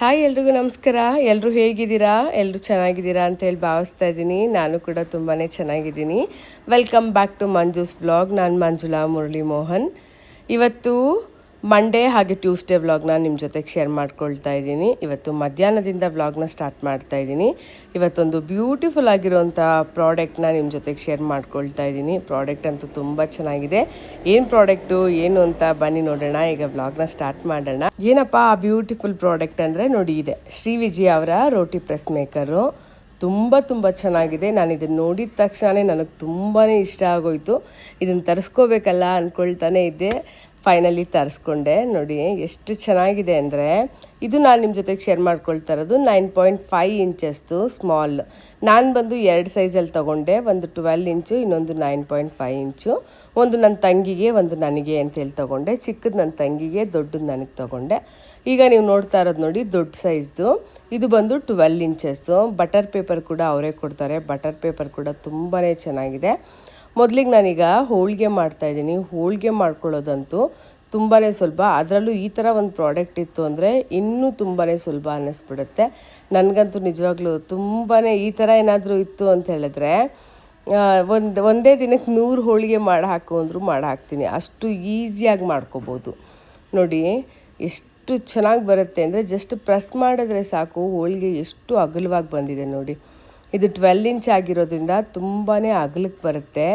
Hi ಎಲ್ರಿಗೂ ನಮಸ್ಕಾರ. ಎಲ್ಲರೂ ಹೇಗಿದ್ದೀರಾ? ಎಲ್ಲರೂ ಚೆನ್ನಾಗಿದ್ದೀರಾ ಅಂತ ಹೇಳಿ ಭಾವಿಸ್ತಾ ಇದ್ದೀನಿ. ನಾನು ಕೂಡ ತುಂಬಾ ಚೆನ್ನಾಗಿದ್ದೀನಿ. Welcome back to Manju's blog ನಾನು ಮಂಜುಳಾ ಮುರಳಿ ಮೋಹನ್. ಇವತ್ತು ಮಂಡೇ ಹಾಗೆ ಟ್ಯೂಸ್ಡೇ ವ್ಲಾಗ್ನ ನಿಮ್ಮ ಜೊತೆಗೆ ಶೇರ್ ಮಾಡ್ಕೊಳ್ತಾ ಇದ್ದೀನಿ. ಇವತ್ತು ಮಧ್ಯಾಹ್ನದಿಂದ ವ್ಲಾಗ್ನ ಸ್ಟಾರ್ಟ್ ಮಾಡ್ತಾ ಇದ್ದೀನಿ. ಇವತ್ತೊಂದು ಬ್ಯೂಟಿಫುಲ್ ಆಗಿರುವಂಥ ಪ್ರಾಡಕ್ಟ್ನ ನಿಮ್ಮ ಜೊತೆಗೆ ಶೇರ್ ಮಾಡ್ಕೊಳ್ತಾ ಇದ್ದೀನಿ. ಪ್ರಾಡಕ್ಟ್ ಅಂತೂ ತುಂಬ ಚೆನ್ನಾಗಿದೆ. ಏನು ಪ್ರಾಡಕ್ಟು ಏನು ಅಂತ ಬನ್ನಿ ನೋಡೋಣ. ಈಗ ವ್ಲಾಗ್ನ ಸ್ಟಾರ್ಟ್ ಮಾಡೋಣ. ಏನಪ್ಪ ಆ ಬ್ಯೂಟಿಫುಲ್ ಪ್ರಾಡಕ್ಟ್ ಅಂದರೆ ನೋಡಿ ಇದೆ. ಶ್ರೀ ವಿಜಯ್ ಅವರ ರೋಟಿ ಪ್ರೆಸ್ ಮೇಕರು ತುಂಬ ತುಂಬ ಚೆನ್ನಾಗಿದೆ. ನಾನು ಇದನ್ನು ನೋಡಿದ ತಕ್ಷಣವೇ ನನಗೆ ತುಂಬಾ ಇಷ್ಟ ಆಗೋಯ್ತು. ಇದನ್ನು ತರಿಸ್ಕೋಬೇಕಲ್ಲ ಅಂದ್ಕೊಳ್ತಾನೆ ಇದ್ದೆ. ಫೈನಲಿ ತರಿಸ್ಕೊಂಡೆ. ನೋಡಿ, ಎಷ್ಟು ಚೆನ್ನಾಗಿದೆ ಅಂದರೆ, ಇದು ನಾನು ನಿಮ್ಮ ಜೊತೆಗೆ ಶೇರ್ ಮಾಡ್ಕೊಳ್ತಾ ಇರೋದು ನೈನ್ ಪಾಯಿಂಟ್ ಫೈವ್ ಇಂಚಸ್ದು ಸ್ಮಾಲ್ ನಾನು ಬಂದು ಎರಡು ಸೈಜಲ್ಲಿ ತೊಗೊಂಡೆ, ಒಂದು ಟ್ವೆಲ್ ಇಂಚು, ಇನ್ನೊಂದು ನೈನ್ ಪಾಯಿಂಟ್ ಫೈವ್ ಇಂಚು. ಒಂದು ನನ್ನ ತಂಗಿಗೆ, ಒಂದು ನನಗೆ ಅಂತೇಳಿ ತೊಗೊಂಡೆ. ಚಿಕ್ಕದು ನನ್ನ ತಂಗಿಗೆ, ದೊಡ್ಡದು ನನಗೆ ತೊಗೊಂಡೆ. ಈಗ ನೀವು ನೋಡ್ತಾ ಇರೋದು ನೋಡಿ, ದೊಡ್ಡ ಸೈಜ್ದು ಇದು ಬಂದು ಟ್ವೆಲ್ ಇಂಚಸ್ಸು ಬಟರ್ ಪೇಪರ್ ಕೂಡ ಅವರೇ ಕೊಡ್ತಾರೆ. ಬಟರ್ ಪೇಪರ್ ಕೂಡ ತುಂಬಾ ಚೆನ್ನಾಗಿದೆ. ಮೊದಲಿಗೆ ನಾನೀಗ ಹೋಳಿಗೆ ಮಾಡ್ತಾಯಿದ್ದೀನಿ ಹೋಳಿಗೆ ಮಾಡ್ಕೊಳ್ಳೋದಂತೂ ತುಂಬಾ ಸುಲಭ. ಅದರಲ್ಲೂ ಈ ಥರ ಒಂದು ಪ್ರಾಡಕ್ಟ್ ಇತ್ತು ಅಂದರೆ ಇನ್ನೂ ತುಂಬಾ ಸುಲಭ ಅನ್ನಿಸ್ಬಿಡುತ್ತೆ. ನನಗಂತೂ ನಿಜವಾಗ್ಲೂ ತುಂಬಾ ಈ ಥರ ಏನಾದರೂ ಇತ್ತು ಅಂತ ಹೇಳಿದ್ರೆ ಒಂದು, ಒಂದೇ ದಿನಕ್ಕೆ ನೂರು ಹೋಳಿಗೆ ಮಾಡಿ ಹಾಕು ಅಂದರೂ ಮಾಡಿ ಹಾಕ್ತೀನಿ. ಅಷ್ಟು ಈಸಿಯಾಗಿ ಮಾಡ್ಕೋಬೋದು. ನೋಡಿ, ಎಷ್ಟು ಚೆನ್ನಾಗಿ ಬರುತ್ತೆ ಅಂದರೆ ಜಸ್ಟ್ ಪ್ರೆಸ್ ಮಾಡಿದ್ರೆ ಸಾಕು. ಹೋಳಿಗೆ ಎಷ್ಟು ಅಗಲವಾಗಿ ಬಂದಿದೆ ನೋಡಿ. ಇದು ಟ್ವೆಲ್ ಇಂಚ್ ಆಗಿರೋದ್ರಿಂದ ತುಂಬಾ ಅಗಲಕ್ಕೆ ಬರುತ್ತೆ.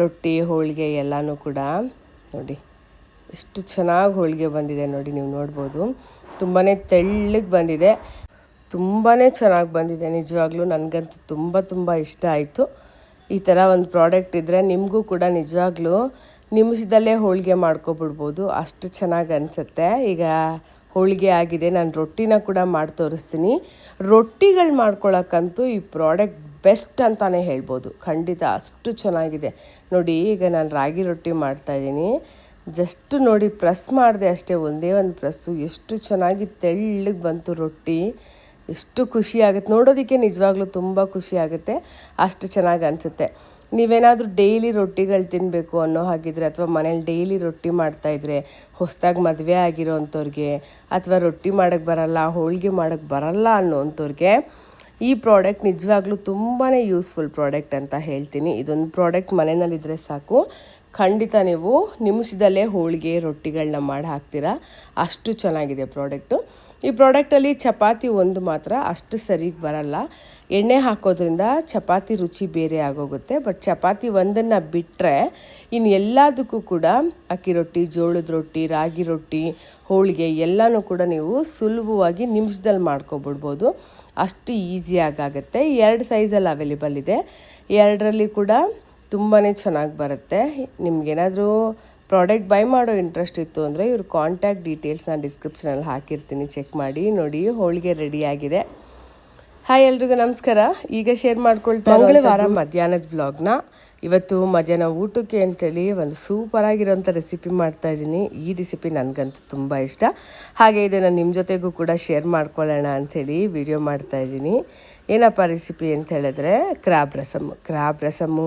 ರೊಟ್ಟಿ, ಹೋಳಿಗೆ ಎಲ್ಲನೂ ಕೂಡ. ನೋಡಿ, ಎಷ್ಟು ಚೆನ್ನಾಗಿ ಹೋಳಿಗೆ ಬಂದಿದೆ ನೋಡಿ ನೀವು ನೋಡ್ಬೋದು. ತುಂಬಾ ತೆಳ್ಳಗೆ ಬಂದಿದೆ. ತುಂಬಾ ಚೆನ್ನಾಗಿ ಬಂದಿದೆ. ನಿಜವಾಗ್ಲೂ ನನಗಂತೂ ತುಂಬ ತುಂಬ ಇಷ್ಟ ಆಯಿತು. ಈ ಥರ ಒಂದು ಪ್ರಾಡಕ್ಟ್ ಇದ್ದರೆ ನಿಮಗೂ ಕೂಡ ನಿಜವಾಗ್ಲೂ ನಿಮಿಷದಲ್ಲೇ ಹೋಳಿಗೆ ಮಾಡ್ಕೊಬಿಡ್ಬೋದು. ಅಷ್ಟು ಚೆನ್ನಾಗಿ ಅನಿಸುತ್ತೆ. ಈಗ ಹೋಳಿಗೆ ಆಗಿದೆ. ನಾನು ರೊಟ್ಟಿನ ಕೂಡ ಮಾಡಿ ತೋರಿಸ್ತೀನಿ. ರೊಟ್ಟಿಗಳು ಮಾಡ್ಕೊಳ್ಳೋಕ್ಕಂತೂ ಈ ಪ್ರಾಡಕ್ಟ್ ಬೆಸ್ಟ್ ಅಂತಲೇ ಹೇಳ್ಬೋದು. ಖಂಡಿತ ಅಷ್ಟು ಚೆನ್ನಾಗಿದೆ. ನೋಡಿ, ಈಗ ನಾನು ರಾಗಿ ರೊಟ್ಟಿ ಮಾಡ್ತಾಯಿದ್ದೀನಿ ಜಸ್ಟ್ ನೋಡಿ, ಪ್ರೆಸ್ ಮಾಡಿದೆ ಅಷ್ಟೇ, ಒಂದೇ ಒಂದು ಪ್ರೆಸ್ಸು. ಎಷ್ಟು ಚೆನ್ನಾಗಿ ತೆಳ್ಳಗೆ ಬಂತು ರೊಟ್ಟಿ. ಎಷ್ಟು ಖುಷಿ ಆಗುತ್ತೆ ನೋಡೋದಕ್ಕೆ ನಿಜವಾಗ್ಲೂ ತುಂಬ ಖುಷಿ ಆಗುತ್ತೆ ಅಷ್ಟು ಚೆನ್ನಾಗಿ ಅನಿಸುತ್ತೆ. ನೀವೇನಾದರೂ ಡೈಲಿ ರೊಟ್ಟಿಗಳು ತಿನ್ನಬೇಕು ಅನ್ನೋ ಹಾಗಿದ್ರೆ, ಅಥವಾ ಮನೇಲಿ ಡೈಲಿ ರೊಟ್ಟಿ ಮಾಡ್ತಾಯಿದ್ರೆ ಹೊಸದಾಗಿ ಮದುವೆ ಆಗಿರೋ ಅಂಥವ್ರಿಗೆ ಅಥವಾ ರೊಟ್ಟಿ ಮಾಡೋಕ್ಕೆ ಬರಲ್ಲ, ಹೋಳಿಗೆ ಮಾಡೋಕ್ಕೆ ಬರಲ್ಲ ಅನ್ನೋವಂಥವ್ರಿಗೆ ಈ ಪ್ರಾಡಕ್ಟ್ ನಿಜವಾಗ್ಲೂ ತುಂಬಾ ಯೂಸ್ಫುಲ್ ಪ್ರಾಡಕ್ಟ್ ಅಂತ ಹೇಳ್ತೀನಿ. ಇದೊಂದು ಪ್ರಾಡಕ್ಟ್ ಮನೆಯಲ್ಲಿದ್ದರೆ ಸಾಕು. ಖಂಡಿತ ನೀವು ನಿಮಿಷದಲ್ಲೇ ಹೋಳಿಗೆ ರೊಟ್ಟಿಗಳನ್ನ ಮಾಡಿ ಹಾಕ್ತೀರಾ. ಅಷ್ಟು ಚೆನ್ನಾಗಿದೆ ಪ್ರಾಡಕ್ಟು. ಈ ಪ್ರಾಡಕ್ಟಲ್ಲಿ ಚಪಾತಿ ಒಂದು ಮಾತ್ರ ಅಷ್ಟು ಸರಿಗೆ ಬರಲ್ಲ. ಎಣ್ಣೆ ಹಾಕೋದ್ರಿಂದ ಚಪಾತಿ ರುಚಿ ಬೇರೆ ಆಗೋಗುತ್ತೆ. ಬಟ್ ಚಪಾತಿ ಒಂದನ್ನು ಬಿಟ್ಟರೆ ಇನ್ನು ಎಲ್ಲದಕ್ಕೂ ಕೂಡ ಅಕ್ಕಿ ರೊಟ್ಟಿ, ಜೋಳದ ರೊಟ್ಟಿ, ರಾಗಿ ರೊಟ್ಟಿ, ಹೋಳಿಗೆ ಎಲ್ಲನೂ ಕೂಡ ನೀವು ಸುಲಭವಾಗಿ ನಿಮಿಷದಲ್ಲಿ ಮಾಡ್ಕೊಬಿಡ್ಬೋದು. ಅಷ್ಟು ಈಸಿಯಾಗುತ್ತೆ ಎರಡು ಸೈಜಲ್ಲಿ ಅವೈಲೇಬಲ್ ಇದೆ. ಎರಡರಲ್ಲಿ ಕೂಡ ತುಂಬಾ ಚೆನ್ನಾಗಿ ಬರುತ್ತೆ. ನಿಮಗೇನಾದರೂ ಪ್ರಾಡಕ್ಟ್ ಬೈ ಮಾಡೋ ಇಂಟ್ರೆಸ್ಟ್ ಇತ್ತು ಅಂದರೆ ಇವ್ರ ಕಾಂಟ್ಯಾಕ್ಟ್ ಡೀಟೇಲ್ಸ್ ನಾನು ಡಿಸ್ಕ್ರಿಪ್ಷನಲ್ಲಿ ಹಾಕಿರ್ತೀನಿ. ಚೆಕ್ ಮಾಡಿ, ನೋಡಿ, ಹೋಳಿಗೆ ರೆಡಿಯಾಗಿದೆ ಹಾಯ್ ಎಲ್ರಿಗೂ ನಮಸ್ಕಾರ. ಈಗ ಶೇರ್ ಮಾಡ್ಕೊಳ್ತಾ ಮಂಗಳವಾರ ಮಧ್ಯಾಹ್ನದ ವ್ಲಾಗ್ನ ಇವತ್ತು ಮಧ್ಯಾಹ್ನ ಊಟಕ್ಕೆ ಅಂತೇಳಿ ಒಂದು ಸೂಪರ್ ಆಗಿರೋಂಥ ರೆಸಿಪಿ ಮಾಡ್ತಾ ಇದ್ದೀನಿ. ಈ ರೆಸಿಪಿ ನನಗಂತೂ ತುಂಬ ಇಷ್ಟ. ಹಾಗೆ ಇದನ್ನು ನಿಮ್ಮ ಜೊತೆಗೂ ಕೂಡ ಶೇರ್ ಮಾಡ್ಕೊಳ್ಳೋಣ ಅಂಥೇಳಿ ವಿಡಿಯೋ ಮಾಡ್ತಾ ಇದ್ದೀನಿ. ಏನಪ್ಪ ರೆಸಿಪಿ ಅಂತ ಹೇಳಿದ್ರೆ crab rasam. Crab rasam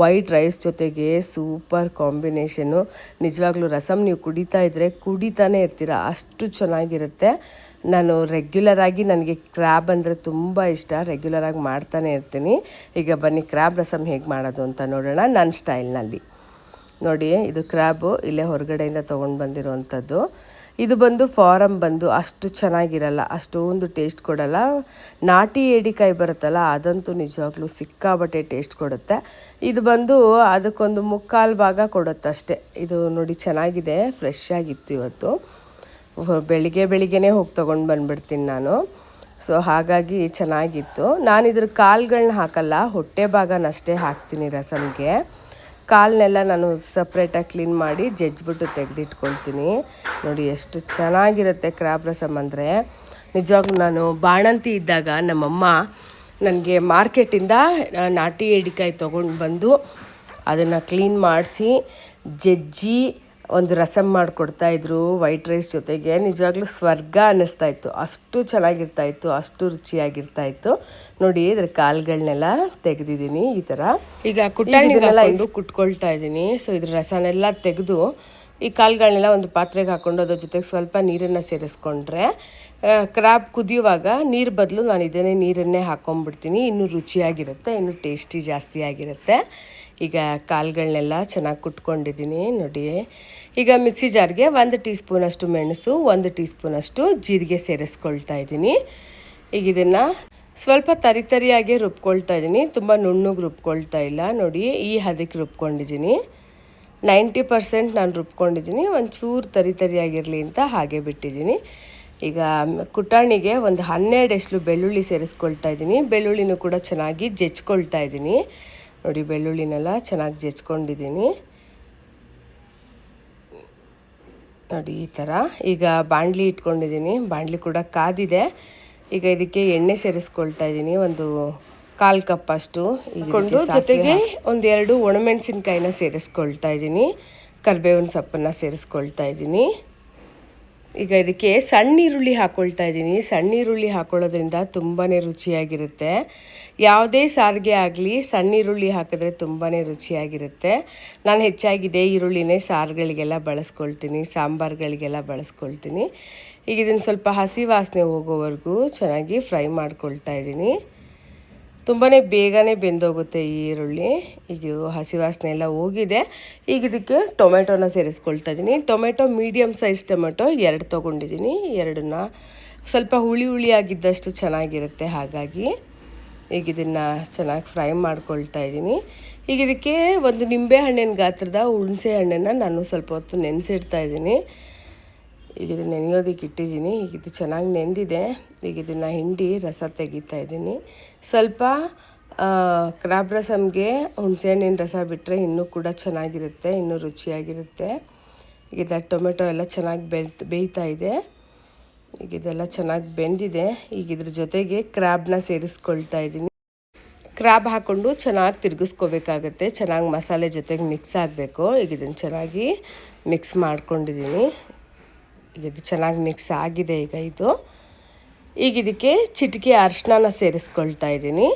white rice ಜೊತೆಗೆ ಸೂಪರ್ ಕಾಂಬಿನೇಷನು ನಿಜವಾಗ್ಲೂ ರಸಮ್ ನೀವು ಕುಡಿತಾ ಇದ್ದರೆ ಕುಡಿತಾನೆ ಇರ್ತೀರ. ಅಷ್ಟು ಚೆನ್ನಾಗಿರುತ್ತೆ. ನಾನು ರೆಗ್ಯುಲರ್ ಆಗಿ ನನಗೆ ಕ್ರ್ಯಾಬ್ ಅಂದರೆ ತುಂಬ ಇಷ್ಟ. ರೆಗ್ಯುಲರ್ ಆಗಿ ಮಾಡ್ತಾನೆ ಇರ್ತೀನಿ. ಈಗ ಬನ್ನಿ ಕ್ರ್ಯಾಬ್ ರಸಮ್ ಹೇಗೆ ಮಾಡೋದು ಅಂತ ನೋಡೋಣ ನನ್ನ ಸ್ಟೈಲ್ನಲ್ಲಿ ನೋಡಿ, ಇದು ಕ್ರ್ಯಾಬು ಇಲ್ಲೇ ಹೊರಗಡೆಯಿಂದ ತೊಗೊಂಡು ಬಂದಿರುವಂಥದ್ದು ಇದು ಬಂದು ಫಾರಮ್ ಬಂದು ಅಷ್ಟು ಚೆನ್ನಾಗಿರಲ್ಲ, ಅಷ್ಟೊಂದು ಟೇಸ್ಟ್ ಕೊಡಲ್ಲ. ನಾಟಿ ಏಡಿಕಾಯಿ ಬರುತ್ತಲ್ಲ, ಅದಂತೂ ನಿಜವಾಗ್ಲೂ ಸಿಕ್ಕಾಬಟ್ಟೆ ಟೇಸ್ಟ್ ಕೊಡುತ್ತೆ. ಇದು ಬಂದು ಅದಕ್ಕೊಂದು ಮುಕ್ಕಾಲು ಭಾಗ ಕೊಡುತ್ತೆ ಇದು ನೋಡಿ ಚೆನ್ನಾಗಿದೆ ಫ್ರೆಶ್ ಆಗಿತ್ತು ಇವತ್ತು. ಬೆಳಿಗ್ಗೆ ಬೆಳಿಗ್ಗೆನೇ ಹೋಗಿ ತೊಗೊಂಡು ಬಂದುಬಿಡ್ತೀನಿ ನಾನು. ಸೊ ಹಾಗಾಗಿ ಚೆನ್ನಾಗಿತ್ತು. ನಾನು ಇದ್ರ ಕಾಲುಗಳನ್ನ ಹಾಕಲ್ಲ, ಹೊಟ್ಟೆ ಭಾಗನಷ್ಟೇ ಹಾಕ್ತೀನಿ ರಸಮ್ಗೆ ಕಾಲನ್ನೆಲ್ಲ ನಾನು ಸಪ್ರೇಟಾಗಿ ಕ್ಲೀನ್ ಮಾಡಿ ಜಜ್ಜಿಬಿಟ್ಟು ತೆಗೆದಿಟ್ಕೊಳ್ತೀನಿ. ನೋಡಿ ಎಷ್ಟು ಚೆನ್ನಾಗಿರುತ್ತೆ ಕ್ರಾಬ್ ರಸಮ್ ಅಂದರೆ. ನಿಜವಾಗ್ಲೂ ನಾನು ಬಾಣಂತಿ ಇದ್ದಾಗ ನಮ್ಮಮ್ಮ ನನಗೆ ಮಾರ್ಕೆಟಿಂದ ನಾಟಿ ಎಡಿಕಾಯಿ ತೊಗೊಂಡು ಬಂದು ಅದನ್ನು ಕ್ಲೀನ್ ಮಾಡಿಸಿ, ಜಜ್ಜಿ ಒಂದು ರಸಮ್ ಮಾಡಿಕೊಡ್ತಾಯಿದ್ರು ವೈಟ್ ರೈಸ್ ಜೊತೆಗೆ ನಿಜವಾಗ್ಲೂ ಸ್ವರ್ಗ ಅನ್ನಿಸ್ತಾ ಇತ್ತು. ಅಷ್ಟು ಚೆನ್ನಾಗಿರ್ತಾ ಇತ್ತು ಅಷ್ಟು ರುಚಿಯಾಗಿರ್ತಾ ಇತ್ತು. ನೋಡಿ ಇದ್ರ ಕಾಳುಗಳನ್ನೆಲ್ಲ ತೆಗೆದಿದ್ದೀನಿ ಈ ಥರ. ಈಗ ಇದು ಕುಟ್ಕೊಳ್ತಾ ಇದ್ದೀನಿ. ಸೊ ಇದ್ರ ರಸನೆಲ್ಲ ತೆಗೆದು ಈ ಕಾಳುಗಳನ್ನೆಲ್ಲ ಒಂದು ಪಾತ್ರೆಗೆ ಹಾಕ್ಕೊಂಡು ಅದ್ರ ಜೊತೆಗೆ ಸ್ವಲ್ಪ ನೀರನ್ನು ಸೇರಿಸ್ಕೊಂಡ್ರೆ ಕ್ರಾಬ್ ಕುದಿಯುವಾಗ ನೀರು ಬದಲು ನಾನು ಇದನ್ನೇ ನೀರನ್ನೇ ಹಾಕೊಂಡ್ಬಿಡ್ತೀನಿ ಇನ್ನೂ ರುಚಿಯಾಗಿರುತ್ತೆ ಇನ್ನೂ ಟೇಸ್ಟಿ ಜಾಸ್ತಿ ಆಗಿರುತ್ತೆ. ಈಗ ಕಾಳುಗಳನ್ನೆಲ್ಲ ಚೆನ್ನಾಗಿ ಕುಟ್ಕೊಂಡಿದ್ದೀನಿ, ನೋಡಿ. ಈಗ ಮಿಕ್ಸಿ ಜಾರ್ಗೆ ಒಂದು ಟೀ ಸ್ಪೂನಷ್ಟು ಮೆಣಸು, ಒಂದು ಟೀ ಸ್ಪೂನಷ್ಟು ಜೀರಿಗೆ ಸೇರಿಸ್ಕೊಳ್ತಾ ಇದ್ದೀನಿ. ಈಗ ಇದನ್ನು ಸ್ವಲ್ಪ ತರಿ ತರಿಯಾಗಿ ರುಬ್ಕೊಳ್ತಾ ಇದ್ದೀನಿ. ತುಂಬ ನುಣ್ಣಗೆ ರುಬ್ಕೊಳ್ತಾ ಇಲ್ಲ, ನೋಡಿ. ಈ ಹದಕ್ಕೆ ರುಬ್ಕೊಂಡಿದ್ದೀನಿ. ನೈಂಟಿ ಪರ್ಸೆಂಟ್ ನಾನು ರುಬ್ಕೊಂಡಿದ್ದೀನಿ. ಒಂಚೂರು ತರಿ ತರಿಯಾಗಿರಲಿ ಅಂತ ಹಾಗೆ ಬಿಟ್ಟಿದ್ದೀನಿ. ಈಗ ಕುಟಾಣಿಗೆ ಒಂದು ಹನ್ನೆರಡು ಎಸ್ಲು ಬೆಳ್ಳುಳ್ಳಿ ಸೇರಿಸ್ಕೊಳ್ತಾ ಇದ್ದೀನಿ. ಬೆಳ್ಳುಳ್ಳಿನೂ ಕೂಡ ಚೆನ್ನಾಗಿ ಜಜ್ಕೊಳ್ತಾ ಇದ್ದೀನಿ. ನೋಡಿ ಬೆಳ್ಳುಳ್ಳಿನೆಲ್ಲ ಚೆನ್ನಾಗಿ ಜಜ್ಕೊಂಡಿದ್ದೀನಿ. ನೋಡಿ ಈ ಥರ ಈಗ ಬಾಣಲಿ ಇಟ್ಕೊಂಡಿದ್ದೀನಿ. ಬಾಣಲಿ ಕೂಡ ಕಾದಿದೆ. ಈಗ ಇದಕ್ಕೆ ಎಣ್ಣೆ ಸೇರಿಸ್ಕೊಳ್ತಾ ಇದ್ದೀನಿ. ಒಂದು ಕಾಲು ಕಪ್ ಅಷ್ಟು. ಇಟ್ಕೊಂಡು ಜೊತೆಗೆ ಒಂದೆರಡು ಒಣಮೆಣಸಿನ್ಕಾಯಿನ ಸೇರಿಸ್ಕೊಳ್ತಾ ಇದ್ದೀನಿ. ಕರಿಬೇವಿನ ಸೊಪ್ಪನ್ನು ಸೇರಿಸ್ಕೊಳ್ತಾ ಇದ್ದೀನಿ. ಈಗ ಇದಕ್ಕೆ ಸಣ್ಣ ಈರುಳ್ಳಿ ಹಾಕ್ಕೊಳ್ತಾ ಇದ್ದೀನಿ. ಸಣ್ಣ ಈರುಳ್ಳಿ ಹಾಕ್ಕೊಳ್ಳೋದ್ರಿಂದ ತುಂಬಾ ರುಚಿಯಾಗಿರುತ್ತೆ. ಯಾವುದೇ ಸಾರಿಗೆ ಆಗಲಿ ಸಣ್ಣ ಈರುಳ್ಳಿ ಹಾಕಿದ್ರೆ ತುಂಬಾ ರುಚಿಯಾಗಿರುತ್ತೆ. ನಾನು ಹೆಚ್ಚಾಗಿದೆ ಈರುಳ್ಳಿನೇ ಸಾರುಗಳಿಗೆಲ್ಲ ಬಳಸ್ಕೊಳ್ತೀನಿ, ಸಾಂಬಾರುಗಳಿಗೆಲ್ಲ ಬಳಸ್ಕೊಳ್ತೀನಿ. ಈಗ ಇದನ್ನು ಸ್ವಲ್ಪ ಹಸಿ ವಾಸನೆ ಹೋಗೋವರೆಗೂ ಚೆನ್ನಾಗಿ ಫ್ರೈ ಮಾಡ್ಕೊಳ್ತಾ ಇದ್ದೀನಿ. ತುಂಬಾ ಬೇಗನೆ ಬೆಂದೋಗುತ್ತೆ ಈರುಳ್ಳಿ. ಈಗ ಹಸಿ ವಾಸನೆ ಎಲ್ಲ ಹೋಗಿದೆ. ಈಗ ಇದಕ್ಕೆ ಟೊಮೆಟೊನ ಸೇರಿಸ್ಕೊಳ್ತಾ ಇದ್ದೀನಿ. ಟೊಮೆಟೊ ಮೀಡಿಯಮ್ ಸೈಜ್ ಟೊಮೆಟೊ ಎರಡು ತೊಗೊಂಡಿದ್ದೀನಿ. ಎರಡನ್ನ ಸ್ವಲ್ಪ ಹುಳಿ ಹುಳಿ ಆಗಿದ್ದಷ್ಟು ಚೆನ್ನಾಗಿರುತ್ತೆ. ಹಾಗಾಗಿ ಈಗ ಇದನ್ನು ಚೆನ್ನಾಗಿ ಫ್ರೈ ಮಾಡ್ಕೊಳ್ತಾ ಇದ್ದೀನಿ. ಈಗ ಇದಕ್ಕೆ ಒಂದು ನಿಂಬೆ ಹಣ್ಣಿನ ಗಾತ್ರದ ಹುಣಸೆ ಹಣ್ಣನ್ನು ನಾನು ಸ್ವಲ್ಪ ಹೊತ್ತು ನೆನೆಸಿಡ್ತಾ ಇದ್ದೀನಿ. ಈಗ ಇದು ನೆನೆಯೋದಕ್ಕೆ ಇಟ್ಟಿದ್ದೀನಿ. ಈಗ ಇದು ಚೆನ್ನಾಗಿ ನೆಂದಿದೆ. ಈಗ ಇದನ್ನು ಹಿಂಡಿ ರಸ ತೆಗಿತಾ ಇದ್ದೀನಿ. ಸ್ವಲ್ಪ ಕ್ರಾಬ್ ರಸಮ್ಗೆ ಹುಣಸೆಹಣ್ಣಿನ ರಸ ಬಿಟ್ಟರೆ ಇನ್ನೂ ಕೂಡ ಚೆನ್ನಾಗಿರುತ್ತೆ, ಇನ್ನೂ ರುಚಿಯಾಗಿರುತ್ತೆ. ಈಗ ಇದು ಟೊಮೆಟೊ ಎಲ್ಲ ಚೆನ್ನಾಗಿ ಬೆಂತ್ ಬೇಯ್ತಾ ಇದೆ. ಈಗ ಇದೆಲ್ಲ ಚೆನ್ನಾಗಿ ಬೆಂದಿದೆ. ಈಗ ಇದ್ರ ಜೊತೆಗೆ ಕ್ರಾಬ್ನ ಸೇರಿಸ್ಕೊಳ್ತಾ ಇದ್ದೀನಿ. ಕ್ರಾಬ್ ಹಾಕ್ಕೊಂಡು ಚೆನ್ನಾಗಿ ತಿರುಗಿಸ್ಕೋಬೇಕಾಗತ್ತೆ. ಚೆನ್ನಾಗಿ ಮಸಾಲೆ ಜೊತೆಗೆ ಮಿಕ್ಸ್ ಆಗಬೇಕು. ಈಗ ಇದನ್ನು ಚೆನ್ನಾಗಿ ಮಿಕ್ಸ್ ಮಾಡ್ಕೊಂಡಿದ್ದೀನಿ. ಈಗ ಇದು ಚೆನ್ನಾಗಿ ಮಿಕ್ಸ್ ಆಗಿದೆ ಈಗ ಇದು. ಈಗ ಇದಕ್ಕೆ ಚಿಟಿಕೆ ಅರಿಶಿನ ಸೇರಿಸ್ಕೊಳ್ತಾ ಇದ್ದೀನಿ.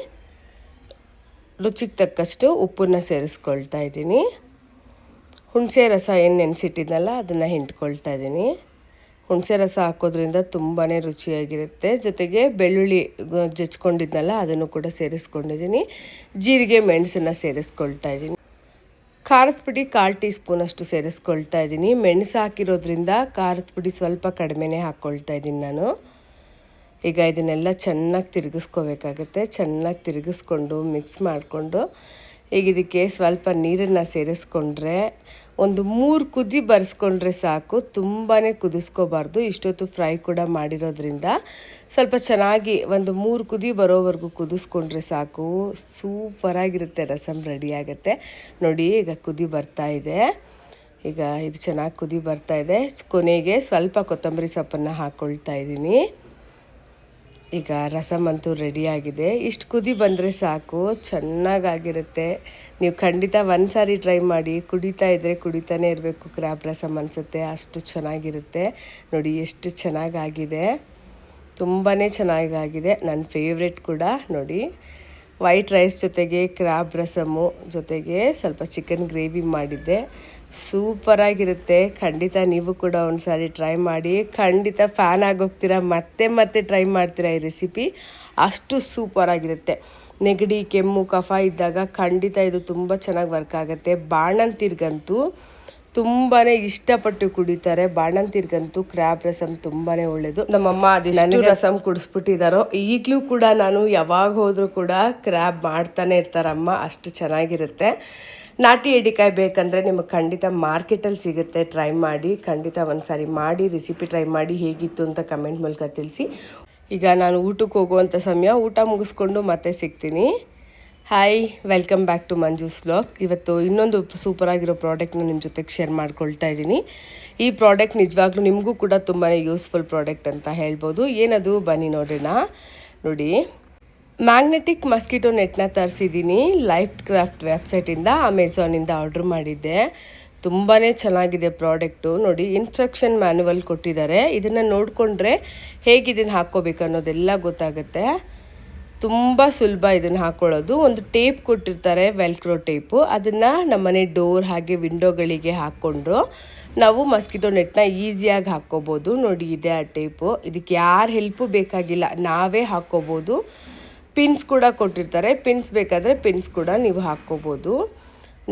ರುಚಿಗೆ ತಕ್ಕಷ್ಟು ಉಪ್ಪನ್ನ ಸೇರಿಸ್ಕೊಳ್ತಾ ಇದ್ದೀನಿ. ಹುಣಸೆ ರಸ ಏನು ನೆನೆಸಿಟ್ಟಿದ್ನಲ್ಲ, ಅದನ್ನು ಹಿಂಡ್ಕೊಳ್ತಾ ಇದ್ದೀನಿ. ಹುಣಸೆ ರಸ ಹಾಕೋದ್ರಿಂದ ತುಂಬಾ ರುಚಿಯಾಗಿರುತ್ತೆ. ಜೊತೆಗೆ ಬೆಳ್ಳುಳ್ಳಿ ಜಚ್ಕೊಂಡಿದ್ನಲ್ಲ ಅದನ್ನು ಕೂಡ ಸೇರಿಸ್ಕೊಂಡಿದ್ದೀನಿ. ಜೀರಿಗೆ, ಮೆಣಸನ್ನು ಸೇರಿಸ್ಕೊಳ್ತಾ ಇದ್ದೀನಿ. ಖಾರದ ಪುಡಿ ಕಾಲು ಟೀ ಸ್ಪೂನಷ್ಟು ಸೇರಿಸ್ಕೊಳ್ತಾ ಇದ್ದೀನಿ. ಮೆಣಸು ಹಾಕಿರೋದ್ರಿಂದ ಖಾರದ ಪುಡಿ ಸ್ವಲ್ಪ ಕಡಿಮೆನೇ ಹಾಕ್ಕೊಳ್ತಾ ಇದ್ದೀನಿ ನಾನು. ಈಗ ಇದನ್ನೆಲ್ಲ ಚೆನ್ನಾಗಿ ತಿರುಗಿಸ್ಕೋಬೇಕಾಗತ್ತೆ. ಚೆನ್ನಾಗಿ ತಿರುಗಿಸ್ಕೊಂಡು ಮಿಕ್ಸ್ ಮಾಡಿಕೊಂಡು ಈಗ ಇದಕ್ಕೆ ಸ್ವಲ್ಪ ನೀರನ್ನು ಸೇರಿಸ್ಕೊಂಡ್ರೆ ಒಂದು ಮೂರು ಕುದಿ ಬರೆಸ್ಕೊಂಡ್ರೆ ಸಾಕು. ತುಂಬಾ ಕುದಿಸ್ಕೋಬಾರ್ದು. ಇಷ್ಟೊತ್ತು ಫ್ರೈ ಕೂಡ ಮಾಡಿರೋದ್ರಿಂದ ಸ್ವಲ್ಪ ಚೆನ್ನಾಗಿ ಒಂದು ಮೂರು ಕುದಿ ಬರೋವರೆಗೂ ಕುದಿಸ್ಕೊಂಡ್ರೆ ಸಾಕು. ಸೂಪರಾಗಿರುತ್ತೆ ರಸಮ್ ರೆಡಿ ಆಗುತ್ತೆ. ನೋಡಿ, ಈಗ ಕುದಿ ಬರ್ತಾ ಇದೆ. ಈಗ ಇದು ಚೆನ್ನಾಗಿ ಕುದಿ ಬರ್ತಾ ಇದೆ. ಕೊನೆಗೆ ಸ್ವಲ್ಪ ಕೊತ್ತಂಬರಿ ಸೊಪ್ಪನ್ನು ಹಾಕ್ಕೊಳ್ತಾ ಇದ್ದೀನಿ. ಈಗ ರಸಮ್ ಅಂತೂ ರೆಡಿಯಾಗಿದೆ ಇಷ್ಟು ಕುದಿ ಬಂದರೆ ಸಾಕು, ಚೆನ್ನಾಗಾಗಿರುತ್ತೆ. ನೀವು ಖಂಡಿತ ಒಂದು ಸಾರಿ ಟ್ರೈ ಮಾಡಿ, ಕುಡಿತಾ ಇದ್ದರೆ ಕುಡಿತಾನೆ ಇರಬೇಕು ಕ್ರಾಬ್ ರಸಮ್ ಅನಿಸುತ್ತೆ ಅಷ್ಟು ಚೆನ್ನಾಗಿರುತ್ತೆ. ನೋಡಿ ಎಷ್ಟು ಚೆನ್ನಾಗಾಗಿದೆ. ತುಂಬಾ ಚೆನ್ನಾಗಾಗಿದೆ. ನನ್ನ ಫೇವ್ರೆಟ್ ಕೂಡ, ನೋಡಿ. ವೈಟ್ ರೈಸ್ ಜೊತೆಗೆ ಕ್ರಾಬ್ ರಸಮು ಜೊತೆಗೆ ಸ್ವಲ್ಪ ಚಿಕನ್ ಗ್ರೇವಿ ಮಾಡಿದ್ದೆ. ಸೂಪರಾಗಿರುತ್ತೆ ಖಂಡಿತ ನೀವು ಕೂಡ ಒಂದ್ಸಾರಿ ಟ್ರೈ ಮಾಡಿ. ಖಂಡಿತ ಫ್ಯಾನ್ ಆಗೋಗ್ತೀರಾ ಮತ್ತೆ ಮತ್ತೆ ಟ್ರೈ ಮಾಡ್ತೀರಾ ಈ ರೆಸಿಪಿ ಅಷ್ಟು ಸೂಪರಾಗಿರುತ್ತೆ ನೆಗಡಿ ಕೆಮ್ಮು ಕಫ ಇದ್ದಾಗ ಖಂಡಿತ ಇದು ತುಂಬ ಚೆನ್ನಾಗಿ ವರ್ಕ್ ಆಗುತ್ತೆ. ಬಾಣಂತಿರ್ಗಂತೂ ತುಂಬಾ ಇಷ್ಟಪಟ್ಟು ಕುಡಿತಾರೆ. ಬಾಣಂತಿರ್ಗಂತೂ ಕ್ರ್ಯಾಬ್ ರಸಮ್ ತುಂಬಾ ಒಳ್ಳೆಯದು ನಮ್ಮಮ್ಮ ನನಗೆ ರಸಮ್ ಕುಡಿಸ್ಬಿಟ್ಟಿದಾರೋ ಈಗಲೂ ಕೂಡ ನಾನು ಯಾವಾಗ ಹೋದರೂ ಕೂಡ ಕ್ರ್ಯಾಬ್ ಮಾಡ್ತಾನೆ ಇರ್ತಾರಮ್ಮ. ಅಷ್ಟು ಚೆನ್ನಾಗಿರುತ್ತೆ. ನಾಟಿ ಎಡಿಕಾಯಿ ಬೇಕಂದರೆ ನಿಮಗೆ ಖಂಡಿತ ಮಾರ್ಕೆಟಲ್ಲಿ ಸಿಗುತ್ತೆ. ಟ್ರೈ ಮಾಡಿ, ಖಂಡಿತ ಒಂದು ಸಾರಿ ಮಾಡಿ ರೆಸಿಪಿ ಟ್ರೈ ಮಾಡಿ ಹೇಗಿತ್ತು ಅಂತ ಕಮೆಂಟ್ ಮೂಲಕ ತಿಳಿಸಿ. ಈಗ ನಾನು ಊಟಕ್ಕೆ ಹೋಗುವಂಥ ಸಮಯ. ಊಟ ಮುಗಿಸ್ಕೊಂಡು ಮತ್ತೆ ಸಿಗ್ತೀನಿ. Hi welcome back to Manju's vlog ಇವತ್ತು ಇನ್ನೊಂದು ಸೂಪರಾಗಿರೋ ಪ್ರಾಡಕ್ಟ್ನ ನಿಮ್ಮ ಜೊತೆಗೆ ಶೇರ್ ಮಾಡ್ಕೊಳ್ತಾ ಇದ್ದೀನಿ. ಈ ಪ್ರಾಡಕ್ಟ್ ನಿಜವಾಗ್ಲೂ ನಿಮಗೂ ಕೂಡ ತುಂಬಾ ಯೂಸ್ಫುಲ್ ಪ್ರಾಡಕ್ಟ್ ಅಂತ ಹೇಳ್ಬೋದು. ಏನದು? ಬನ್ನಿ ನೋಡೋಣ. ನೋಡಿ. ಮ್ಯಾಗ್ನೆಟಿಕ್ ಮಸ್ಕಿಟೋ ನೆಟ್ನ ತರಿಸಿದ್ದೀನಿ. ಲೈಫ್ ಕ್ರಾಫ್ಟ್ ವೆಬ್ಸೈಟಿಂದ ಅಮೆಝಾನಿಂದ ಆರ್ಡ್ರ್ ಮಾಡಿದ್ದೆ. ತುಂಬಾ ಚೆನ್ನಾಗಿದೆ ಪ್ರಾಡಕ್ಟು. ನೋಡಿ, ಇನ್ಸ್ಟ್ರಕ್ಷನ್ ಮ್ಯಾನುವಲ್ ಕೊಟ್ಟಿದ್ದಾರೆ. ಇದನ್ನು ನೋಡಿಕೊಂಡ್ರೆ ಹೇಗೆ ಇದನ್ನು ಹಾಕ್ಕೋಬೇಕು ಅನ್ನೋದೆಲ್ಲ ಗೊತ್ತಾಗುತ್ತೆ. ತುಂಬ ಸುಲಭ ಇದನ್ನು ಹಾಕ್ಕೊಳ್ಳೋದು ಒಂದು ಟೇಪ್ ಕೊಟ್ಟಿರ್ತಾರೆ, ವೆಲ್ಕ್ರೋ ಟೇಪು. ಅದನ್ನು ನಮ್ಮನೆ ಡೋರ್ ಹಾಗೆ ವಿಂಡೋಗಳಿಗೆ ಹಾಕ್ಕೊಂಡು ನಾವು ಮಸ್ಕಿಟೋ ನೆಟ್ನ ಈಸಿಯಾಗಿ ಹಾಕ್ಕೋಬೋದು. ನೋಡಿ, ಇದೆ ಆ ಟೇಪು. ಇದಕ್ಕೆ ಯಾರ ಹೆಲ್ಪು ಬೇಕಾಗಿಲ್ಲ. ನಾವೇ ಹಾಕ್ಕೋಬೋದು. ಪಿನ್ಸ್ ಕೂಡ ಕೊಟ್ಟಿರ್ತಾರೆ. ಪಿನ್ಸ್ ಬೇಕಾದರೆ ಪಿನ್ಸ್ ಕೂಡ ನೀವು ಹಾಕ್ಕೋಬೋದು.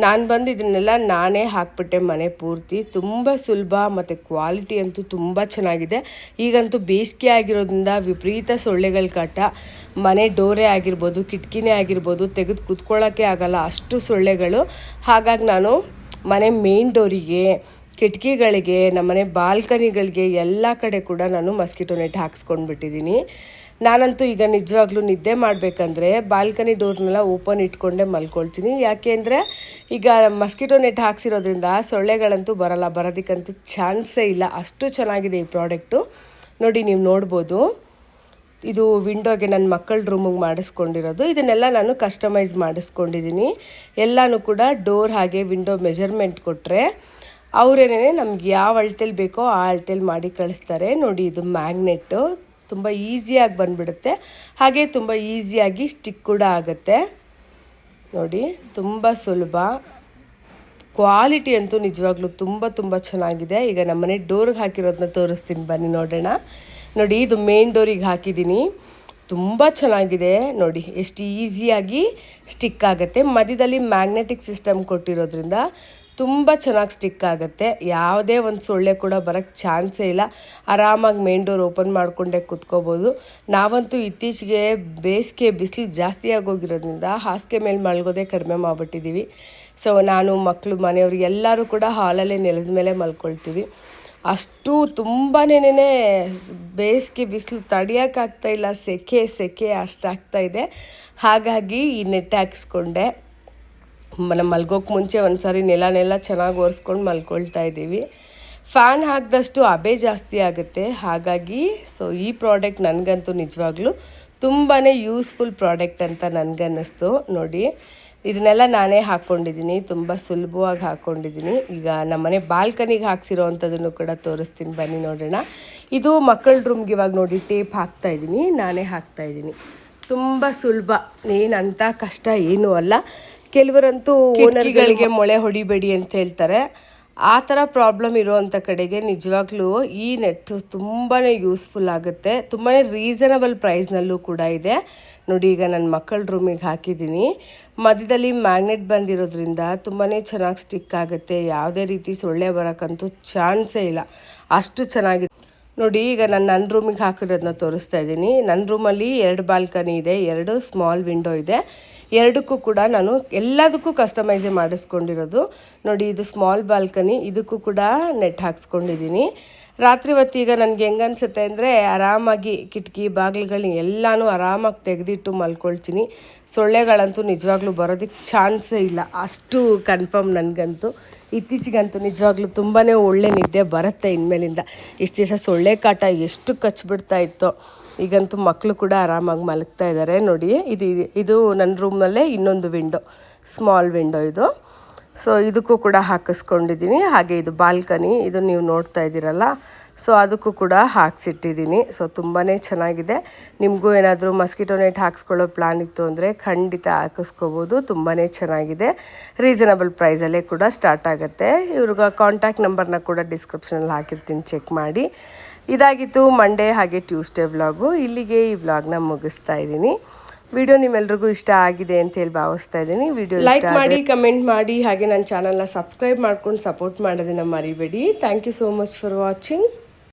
ನಾನು ಬಂದು ಇದನ್ನೆಲ್ಲ ನಾನೇ ಹಾಕ್ಬಿಟ್ಟೆ ಮನೆ ಪೂರ್ತಿ. ತುಂಬ ಸುಲಭ ಮತ್ತು ಕ್ವಾಲಿಟಿ ಅಂತೂ ತುಂಬ ಚೆನ್ನಾಗಿದೆ. ಈಗಂತೂ ಬೇಸಿಗೆ ಆಗಿರೋದ್ರಿಂದ ವಿಪರೀತ ಸೊಳ್ಳೆಗಳ ಕಾಟ. ಮನೆ ಡೋರೆ ಆಗಿರ್ಬೋದು, ಕಿಟಕಿನೇ ಆಗಿರ್ಬೋದು, ತೆಗೆದು ಕೂತ್ಕೊಳ್ಳೋಕ್ಕೆ ಆಗಲ್ಲ ಅಷ್ಟು ಸೊಳ್ಳೆಗಳು. ಹಾಗಾಗಿ ನಾನು ಮನೆ ಮೇನ್ ಡೋರಿಗೆ ಕಿಟಕಿಗಳಿಗೆ ನಮ್ಮನೆ ಬಾಲ್ಕನಿಗಳಿಗೆ ಎಲ್ಲ ಕಡೆ ಕೂಡ ನಾನು ಮಸ್ಕಿಟೋ ನೆಟ್ ಹಾಕ್ಸ್ಕೊಂಡು ಬಿಟ್ಟಿದ್ದೀನಿ ನಾನಂತೂ ಈಗ ನಿಜವಾಗ್ಲೂ ನಿದ್ದೆ ಮಾಡಬೇಕಂದ್ರೆ ಬಾಲ್ಕನಿ ಡೋರ್ನೆಲ್ಲ ಓಪನ್ ಇಟ್ಕೊಂಡೇ ಮಲ್ಕೊಳ್ತೀನಿ. ಯಾಕೆ ಅಂದರೆ ಈಗ ಮಸ್ಕಿಟೋ ನೆಟ್ ಹಾಕ್ಸಿರೋದ್ರಿಂದ ಸೊಳ್ಳೆಗಳಂತೂ ಬರಲ್ಲ, ಬರೋದಕ್ಕಂತೂ ಚಾನ್ಸೇ ಇಲ್ಲ. ಅಷ್ಟು ಚೆನ್ನಾಗಿದೆ ಈ ಪ್ರಾಡಕ್ಟು ನೋಡಿ ನೀವು ನೋಡ್ಬೋದು. ಇದು ವಿಂಡೋಗೆ ನನ್ನ ಮಕ್ಕಳ ರೂಮಿಗೆ ಮಾಡಿಸ್ಕೊಂಡಿರೋದು. ಇದನ್ನೆಲ್ಲ ನಾನು ಕಸ್ಟಮೈಸ್ ಮಾಡಿಸ್ಕೊಂಡಿದ್ದೀನಿ. ಎಲ್ಲನೂ ಕೂಡ ಡೋರ್ ಹಾಗೆ ವಿಂಡೋ ಮೆಜರ್ಮೆಂಟ್ ಕೊಟ್ಟರೆ ಅವರೇನೇ ನಮ್ಗೆ ಯಾವ ಅಳ್ತೇಲಿ ಬೇಕೋ ಆ ಅಳ್ತೇಲಿ ಮಾಡಿ ಕಳಿಸ್ತಾರೆ. ನೋಡಿ ಇದು ಮ್ಯಾಗ್ನೆಟ್ಟು. ತುಂಬ ಈಸಿಯಾಗಿ ಬಂದುಬಿಡುತ್ತೆ. ಹಾಗೆ ತುಂಬ ಈಸಿಯಾಗಿ ಸ್ಟಿಕ್ ಕೂಡ ಆಗುತ್ತೆ. ನೋಡಿ, ತುಂಬ ಸುಲಭ. ಕ್ವಾಲಿಟಿ ಅಂತೂ ನಿಜವಾಗ್ಲೂ ತುಂಬ ತುಂಬ ಚೆನ್ನಾಗಿದೆ. ಈಗ ನಮ್ಮನೆ ಡೋರ್ಗೆ ಹಾಕಿರೋದನ್ನ ತೋರಿಸ್ತೀನಿ. ಬನ್ನಿ ನೋಡೋಣ. ನೋಡಿ, ಇದು ಮೇನ್ ಡೋರಿಗೆ ಹಾಕಿದ್ದೀನಿ. ತುಂಬ ಚೆನ್ನಾಗಿದೆ. ನೋಡಿ, ಎಷ್ಟು ಈಸಿಯಾಗಿ ಸ್ಟಿಕ್ ಆಗುತ್ತೆ. ಮಧ್ಯದಲ್ಲಿ ಮ್ಯಾಗ್ನೆಟಿಕ್ ಸಿಸ್ಟಮ್ ಕೊಟ್ಟಿರೋದ್ರಿಂದ ತುಂಬ ಚೆನ್ನಾಗಿ ಸ್ಟಿಕ್ ಆಗುತ್ತೆ. ಯಾವುದೇ ಒಂದು ಸೊಳ್ಳೆ ಕೂಡ ಬರೋಕ್ಕೆ ಚಾನ್ಸೇ ಇಲ್ಲ. ಆರಾಮಾಗಿ ಮೇನ್ ಡೋರ್ ಓಪನ್ ಮಾಡಿಕೊಂಡೇ ಕೂತ್ಕೋಬೋದು. ನಾವಂತೂ ಇತ್ತೀಚೆಗೆ ಬೇಸಿಗೆ ಬಿಸಿಲು ಜಾಸ್ತಿ ಆಗೋಗಿರೋದ್ರಿಂದ ಹಾಸಿಗೆ ಮೇಲೆ ಮಲ್ಗೋದೇ ಕಡಿಮೆ ಮಾಡಿಬಿಟ್ಟಿದ್ದೀವಿ ಸೊ ನಾನು ಮಕ್ಕಳು ಮನೆಯವರು ಎಲ್ಲರೂ ಕೂಡ ಹಾಲಲ್ಲೇ ನೆಲದ ಮೇಲೆ ಮಲ್ಕೊಳ್ತೀವಿ. ಅಷ್ಟು ತುಂಬಾನೇ ಬೇಸಿಗೆ ಬಿಸಿಲು ತಡಿಯೋಕ್ಕಾಗ್ತಾ ಇಲ್ಲ. ಸೆಕೆ ಸೆಕೆ ಅಷ್ಟಾಗ್ತಾ ಇದೆ. ಹಾಗಾಗಿ ಈ ನೆಟ್ ಹಾಕಿಸ್ಕೊಂಡೆ. ನಮ್ಮ ಮಲ್ಗೋಕೆ ಮುಂಚೆ ಒಂದು ಸಾರಿ ನೆಲ ಚೆನ್ನಾಗಿ ಒರೆಸ್ಕೊಂಡು ಮಲ್ಕೊಳ್ತಾ ಇದ್ದೀವಿ. ಫ್ಯಾನ್ ಹಾಕಿದಷ್ಟು ಅಬೆ ಜಾಸ್ತಿ ಆಗುತ್ತೆ. ಹಾಗಾಗಿ ಸೊ ಈ ಪ್ರಾಡಕ್ಟ್ ನನಗಂತೂ ನಿಜವಾಗ್ಲೂ ತುಂಬಾ ಯೂಸ್ಫುಲ್ ಪ್ರಾಡಕ್ಟ್ ಅಂತ ನನಗನ್ನಿಸ್ತು. ನೋಡಿ, ಇದನ್ನೆಲ್ಲ ನಾನೇ ಹಾಕ್ಕೊಂಡಿದ್ದೀನಿ. ತುಂಬ ಸುಲಭವಾಗಿ ಹಾಕ್ಕೊಂಡಿದ್ದೀನಿ. ಈಗ ನಮ್ಮನೆ ಬಾಲ್ಕನಿಗೆ ಹಾಕ್ಸಿರೋ ಅಂಥದ್ದನ್ನು ಕೂಡ ತೋರಿಸ್ತೀನಿ. ಬನ್ನಿ ನೋಡೋಣ. ಇದು ಮಕ್ಕಳ ರೂಮ್ಗೆ ಇವಾಗ ನೋಡಿ, ಟೇಪ್ ಹಾಕ್ತಾಯಿದ್ದೀನಿ ನಾನೇ ಹಾಕ್ತಾ ಇದ್ದೀನಿ. ತುಂಬ ಸುಲಭ. ಏನಂತ ಕಷ್ಟ ಏನೂ ಅಲ್ಲ. ಕೆಲವರಂತೂ ಓನರ್ಗಳಿಗೆ ಮೊಳೆ ಹೊಡಿಬೇಡಿ ಅಂತ ಹೇಳ್ತಾರೆ. ಆ ಥರ ಪ್ರಾಬ್ಲಮ್ ಇರೋವಂಥ ಕಡೆಗೆ ನಿಜವಾಗ್ಲೂ ಈ ನೆಟ್ ತುಂಬಾ ಯೂಸ್ಫುಲ್ ಆಗುತ್ತೆ. ತುಂಬಾ ರೀಸನಬಲ್ ಪ್ರೈಸ್ನಲ್ಲೂ ಕೂಡ ಇದೆ. ನೋಡಿ ಈಗ ನನ್ನ ಮಕ್ಕಳ ರೂಮಿಗೆ ಹಾಕಿದ್ದೀನಿ. ಮಧ್ಯದಲ್ಲಿ ಮ್ಯಾಗ್ನೆಟ್ ಬಂದಿರೋದ್ರಿಂದ ತುಂಬಾ ಚೆನ್ನಾಗಿ ಸ್ಟಿಕ್ ಆಗುತ್ತೆ. ಯಾವುದೇ ರೀತಿ ಸೊಳ್ಳೆ ಬರೋಕ್ಕಂತೂ ಚಾನ್ಸೇ ಇಲ್ಲ. ಅಷ್ಟು ಚೆನ್ನಾಗಿದೆ ನೋಡಿ, ಈಗ ನಾನು ನನ್ನ ರೂಮಿಗೆ ಹಾಕಿರೋದನ್ನ ತೋರಿಸ್ತಾ ಇದ್ದೀನಿ. ನನ್ನ ರೂಮಲ್ಲಿ ಎರಡು ಬಾಲ್ಕನಿ ಇದೆ, ಎರಡು ಸ್ಮಾಲ್ ವಿಂಡೋ ಇದೆ. ಎರಡಕ್ಕೂ ಕೂಡ ನಾನು ಎಲ್ಲದಕ್ಕೂ ಕಸ್ಟಮೈಸೇ ಮಾಡಿಸ್ಕೊಂಡಿರೋದು. ನೋಡಿ, ಇದು ಸ್ಮಾಲ್ ಬಾಲ್ಕನಿ ಇದಕ್ಕೂ ಕೂಡ ನೆಟ್ ಹಾಕ್ಸ್ಕೊಂಡಿದ್ದೀನಿ ರಾತ್ರಿ ಹೊತ್ತು ಈಗ ನನಗೆ ಹೆಂಗನ್ಸುತ್ತೆ ಅಂದರೆ ಆರಾಮಾಗಿ ಕಿಟಕಿ ಬಾಗಿಲುಗಳನ್ನ ಎಲ್ಲನೂ ಆರಾಮಾಗಿ ತೆಗೆದಿಟ್ಟು ಮಲ್ಕೊಳ್ತೀನಿ. ಸೊಳ್ಳೆಗಳಂತೂ ನಿಜವಾಗ್ಲೂ ಬರೋದಕ್ಕೆ ಚಾನ್ಸೇ ಇಲ್ಲ. ಅಷ್ಟು ಕನ್ಫರ್ಮ್ ನನಗಂತೂ. ಇತ್ತೀಚೆಗಂತೂ ನಿಜವಾಗ್ಲೂ ತುಂಬಾ ಒಳ್ಳೆ ನಿದ್ದೆ ಬರುತ್ತೆ ಇನ್ಮೇಲಿಂದ. ಇಷ್ಟು ದಿವಸ ಸೊಳ್ಳೆ ಕಾಟ ಎಷ್ಟು ಕಚ್ಚಿಬಿಡ್ತಾ ಇತ್ತೋ. ಈಗಂತೂ ಮಕ್ಕಳು ಕೂಡ ಆರಾಮಾಗಿ ಮಲಗ್ತಾ ಇದ್ದಾರೆ. ನೋಡಿ, ಇದು ಇದು ನನ್ನ ರೂಮಲ್ಲೇ ಇನ್ನೊಂದು ವಿಂಡೋ, ಸ್ಮಾಲ್ ವಿಂಡೋ ಇದು. ಸೊ ಇದಕ್ಕೂ ಕೂಡ ಹಾಕಿಸ್ಕೊಂಡಿದ್ದೀನಿ. ಹಾಗೆ ಇದು ಬಾಲ್ಕನಿ, ಇದು ನೀವು ನೋಡ್ತಾ ಇದ್ದೀರಲ್ಲ. ಸೊ ಅದಕ್ಕೂ ಕೂಡ ಹಾಕ್ಸಿಟ್ಟಿದ್ದೀನಿ. ಸೊ ತುಂಬಾ ಚೆನ್ನಾಗಿದೆ. ನಿಮಗೂ ಏನಾದರೂ ಮಸ್ಕಿಟೋ ನೆಟ್ ಹಾಕ್ಸ್ಕೊಳ್ಳೋ ಪ್ಲಾನ್ ಇತ್ತು ಅಂದರೆ ಖಂಡಿತ ಹಾಕಿಸ್ಕೋಬೋದು. ತುಂಬಾ ಚೆನ್ನಾಗಿದೆ. ರೀಸನಬಲ್ ಪ್ರೈಸಲ್ಲೇ ಕೂಡ ಸ್ಟಾರ್ಟ್ ಆಗುತ್ತೆ. ಇವ್ರಿಗೆ ಕಾಂಟ್ಯಾಕ್ಟ್ ನಂಬರ್ನ ಕೂಡ ಡಿಸ್ಕ್ರಿಪ್ಷನಲ್ಲಿ ಹಾಕಿರ್ತೀನಿ. ಚೆಕ್ ಮಾಡಿ. ಇದಾಗಿತ್ತು ಮಂಡೇ ಹಾಗೆ ಟ್ಯೂಸ್ಡೇ ವ್ಲಾಗು ಇಲ್ಲಿಗೆ ಈ ವ್ಲಾಗ್ನ ಮುಗಿಸ್ತಾ ಇದ್ದೀನಿ. ವಿಡಿಯೋ ನಿಮ್ಮೆಲ್ರಿಗೂ ಇಷ್ಟ ಆಗಿದೆ ಅಂತ ಹೇಳಿ ಭಾವಿಸ್ತಾ ಇದ್ದೀನಿ. ವಿಡಿಯೋ ಲೈಕ್ ಮಾಡಿ ಕಮೆಂಟ್ ಮಾಡಿ ಹಾಗೆ ನನ್ನ ಚಾನಲ್ನ ಸಬ್ಸ್ಕ್ರೈಬ್ ಮಾಡ್ಕೊಂಡು ಸಪೋರ್ಟ್ ಮಾಡೋದನ್ನ ಮರಿಬೇಡಿ. Thank you so much for watching